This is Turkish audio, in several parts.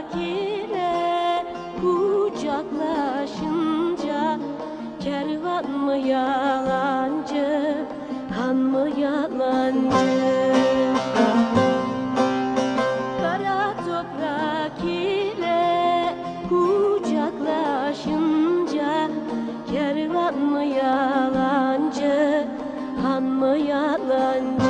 sakine kucaklaşınca kervan mı yalancı han mı yalancı? Kara toprak ile kucaklaşınca kervan mı yalancı han mı yalancı?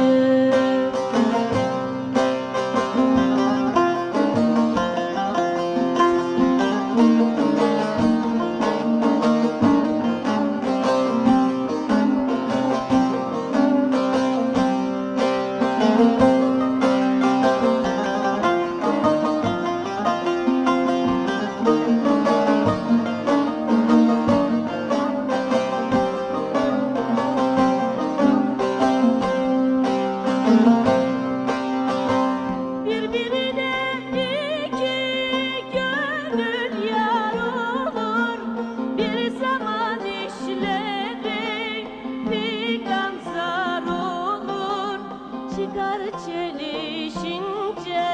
Çıkar çelişince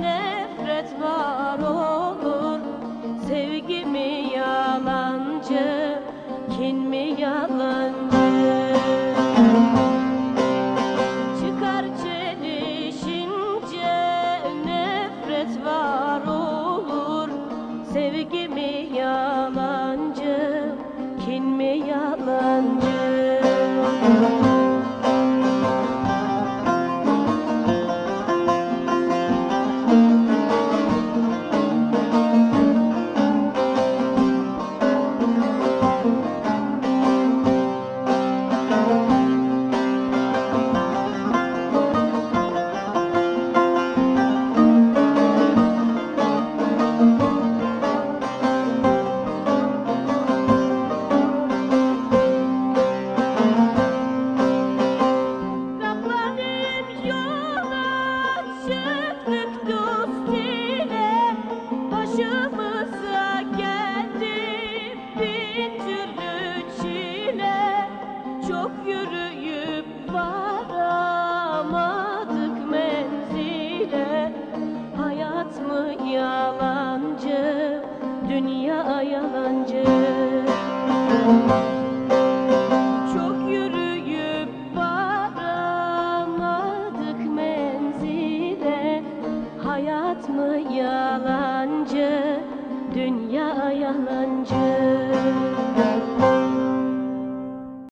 nefret var olur. Sevgi yalancı, kin mi yalancı? Çıkar çelişince nefret var olur. Sevgi mi yalancı, kin mi yalancı yürüyüp varamadık menzile. Hayat mı yalancı, dünya yalancı? Çok yürüyüp varamadık menzile. Hayat mı yalancı, dünya yalancı